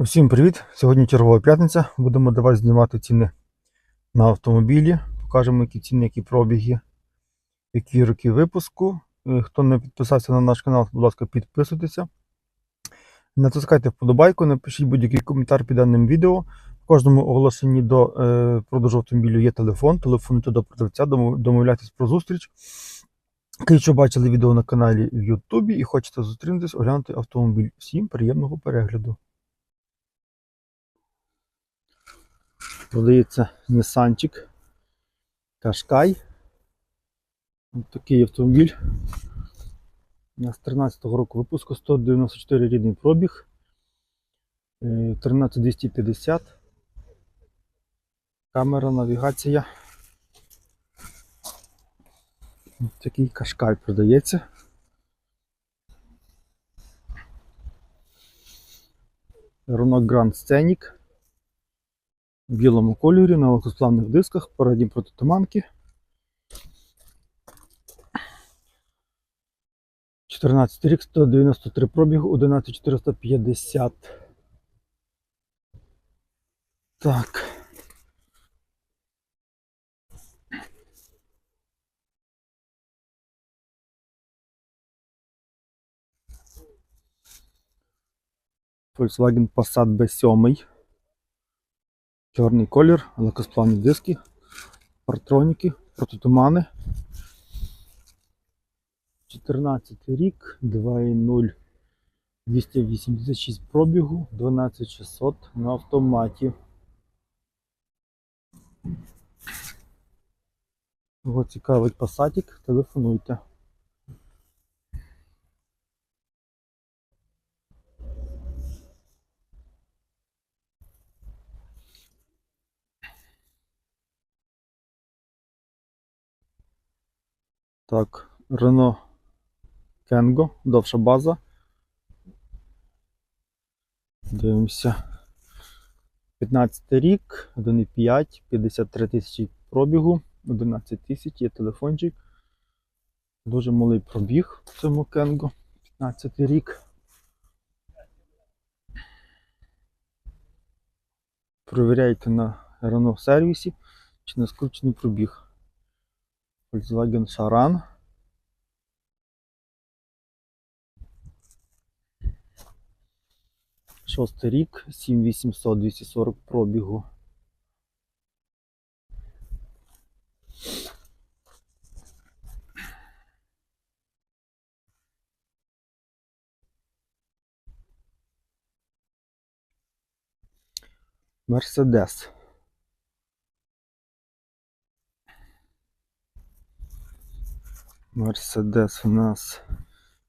Усім привіт! Сьогодні чергова п'ятниця. Будемо вас знімати ціни на автомобілі. Покажемо, які ціни, які пробіги, які роки випуску. Е, Хто не підписався на наш канал, будь ласка, підписуйтеся. Натискайте вподобайку, напишіть будь-який коментар під даним відео. В кожному оголошенні до е, продажу автомобілю є телефон. Телефонуйте до продавця, домовляйтесь про зустріч. Якщо бачили відео на каналі в Ютубі і хочете зустрінутись, оглянути автомобіль. Всім приємного перегляду. Продається Нісанчик Кашкай. Ось такий автомобіль. Нас 13-го року випуску 194 рідний пробіг. Е, 13250. Камера, навігація. Ось такий кашкай продається. Renault Grand Scenic в білому кольорі на легкосплавних дисках, передні протитуманки. 14 рік, 193 пробігу, 11450. Так. Volkswagen Passat B7. Чорний колір, легкосплавні диски, партроніки, протитумани. 14 рік, 2.0, 286 пробігу, 12600 на автоматі. Кого цікавить пасатик, телефонуйте. Так, Renault Кенго, довша база. Дивимося. 15 рік, 1,5, 53 тисячі пробігу, 11 тисяч, є телефончик. Дуже малий пробіг в цьому Кенго. 15 рік. Провіряйте на Renault сервісі, чи не скручений пробіг. Volkswagen Charan. Шостий рік, 7800, 240 пробігу. Мерседес. Мерседес у нас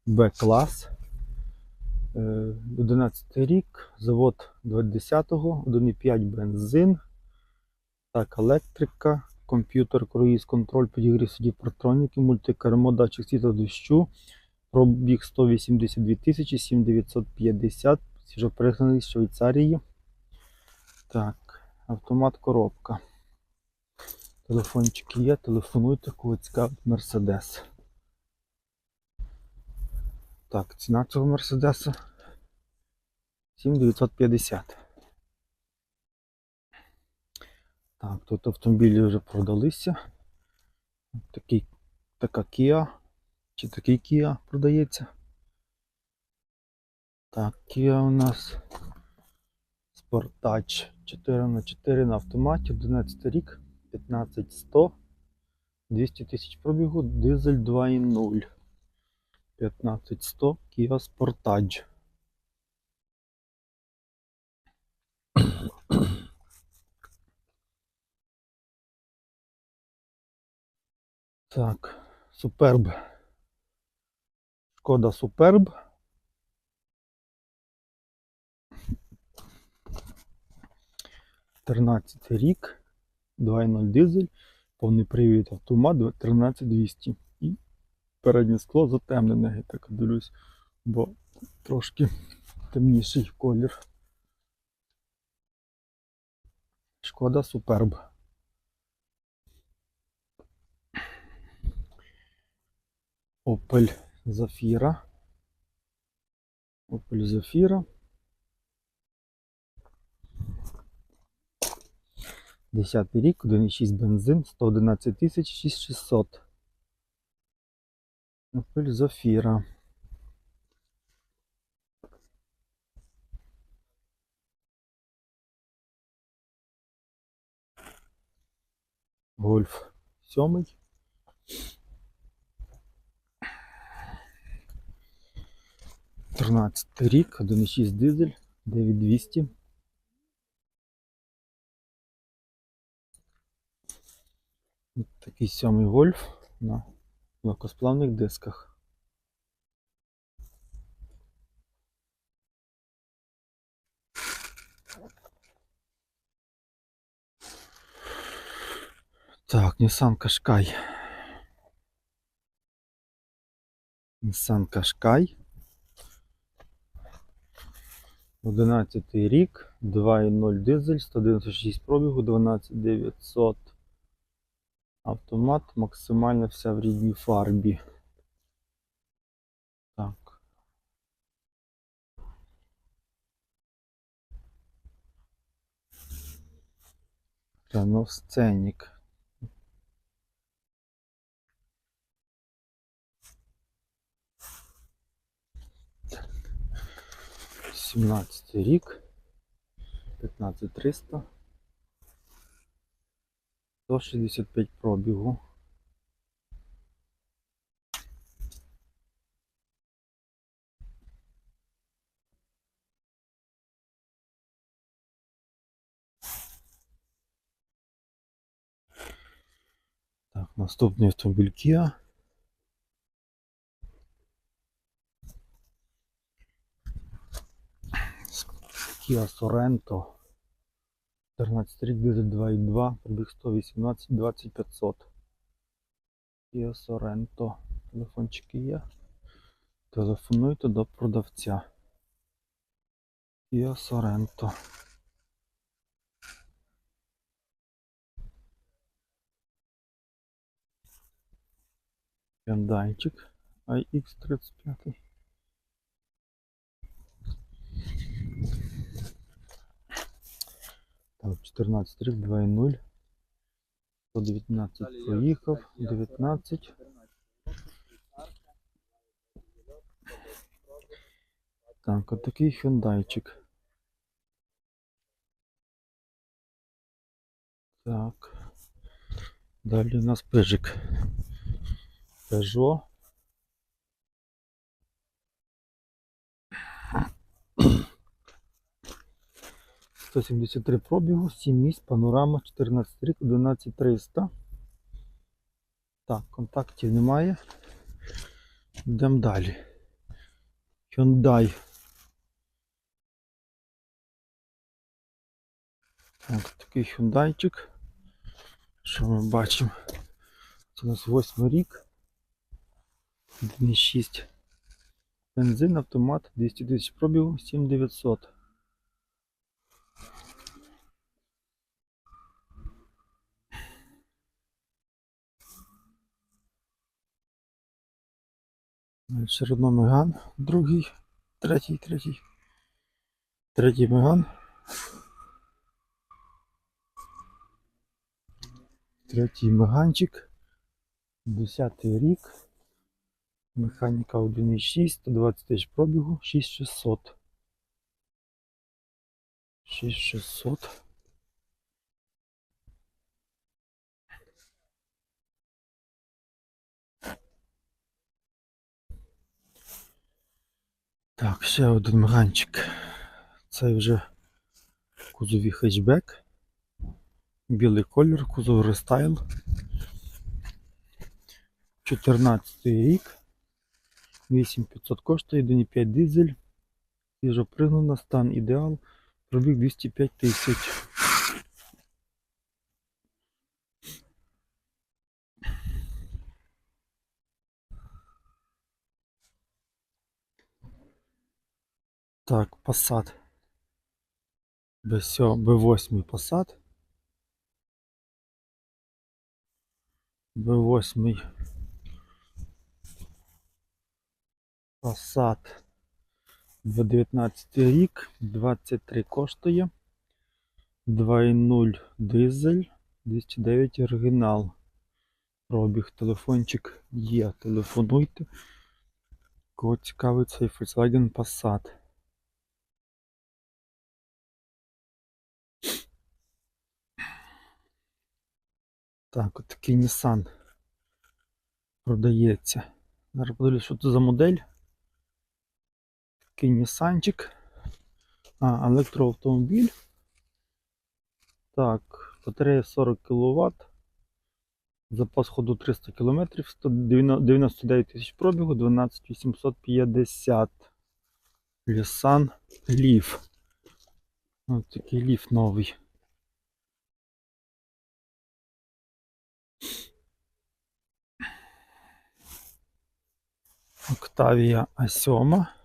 Б-клас. Е, 11 рік, завод 20-го, 1,5 бензин, так, електрика, комп'ютер, круїз, контроль, підігрів сидів протроніки, мультикермо, датчик світла дощу, пробіг 182 тисячі, 7950, свіжоперегнаний з Швейцарії. Так, автомат коробка. Телефончики є, телефонуйте, кого цікавить Мерседес. Так, ціна цього Мерседеса 7950. Так, тут автомобілі вже продалися. Такий, така Kia. Чи такий Kia продається? Так, Kia у нас Sportage 4х4 на автоматі, 11 рік, 15100, 200 тисяч пробігу, дизель 2.0. 15100 Kia Sportage. Так, Суперб. Шкода Суперб. Тринадцятий рік, 2.0 дизель, повний привід автомат 13200 переднє скло затемнене, я так дивлюсь, бо трошки темніший колір. Шкода суперб. Опель Зафіра. Опель Зафіра. Десятий рік, 1,6 бензин, 111 тисяч 6600. Opel Zafira. Гольф 7. Тринадцятий рік, 1,6 дизель, 9200. Ось Такий сьомий гольф на легкосплавних дисках. Так, Nissan Qashqai. Nissan Qashqai. 11 рік, 2.0 дизель, 196 пробігу, 12900. Автомат, максимально вся в рідній фарбі. Так. Renault Scenic. Сімнадцятий рік. 15300. 165 пробігу. Так, наступний автомобіль Kia. Kia Sorento. 14 рік, дизель 2.2, пробіг 118, 2500. Kia Sorento. Телефончики є. Телефонуйте до продавця. Kia Sorento. Hyundaiчик iX35. Так, 14 рік, 2.0. 119 проїхав, 19. Так, отакий хюндайчик. Так. Далі у нас пижик. Peugeot. Сто сімдесят три пробігу, 7 місць, панорама, 14 рік, 11300. Так, контактів немає. Йдемо далі. Hyundai. Так, такий Hyundaiчик. Що ми бачимо? Це у нас восьмий рік. 1,6. Бензин, автомат, 200 тисяч пробігу, 7900. Ще одно Меган, другий, третій, третій. Третій Меган. Третій Меганчик. Десятий рік. Механіка 1.6, 120 тисяч пробігу, 6600. 6600. Так, ще один меганчик. Це вже кузові хетчбек. Білий колір, кузов рестайл. 14 рік. 8500 коштує, 1,5 дизель. Свіжо пригнана, стан ідеал. Пробіг 205 тисяч. Так, Passat. B8 Passat. B8 Passat. В 19 рік 23 коштує. 2.0 дизель, 209 оригінал. Пробіг, телефончик є. Телефонуйте. Кого цікавить цей Volkswagen Passat. Так, от такий Nissan продається. Зараз подивлюсь, що це за модель. Такий Нісанчик. А, електроавтомобіль. Так, батарея 40 кВт. Запас ходу 300 км, 99 тисяч пробігу, 12850. Лісан Ліф. Ось такий ліф новий. Октавія А7.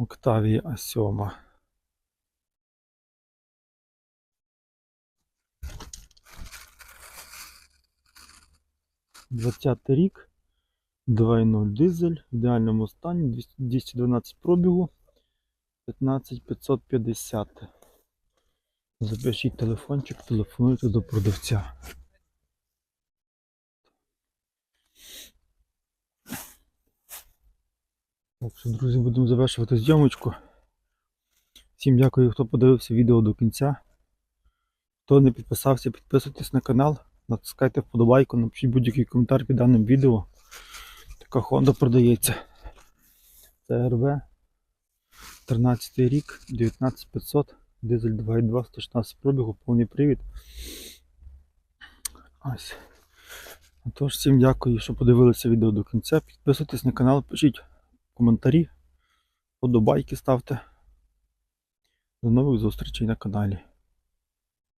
Октавія А7. Двадцятий рік. 2.0 дизель в ідеальному стані, 212 пробігу, 15550. Запишіть телефончик, телефонуйте до продавця. Так що, друзі, будемо завершувати зйомочку. Всім дякую, хто подивився відео до кінця. Хто не підписався, підписуйтесь на канал, натискайте вподобайку, напишіть будь-який коментар під даним відео. Така Honda продається. CRV 13 рік, 19500, дизель 2.2, 116 пробігу, повний привід. Ось. Тож, всім дякую, що подивилися відео до кінця. Підписуйтесь на канал, пишіть коментарі, подобайки ставте. До нових зустрічей на каналі.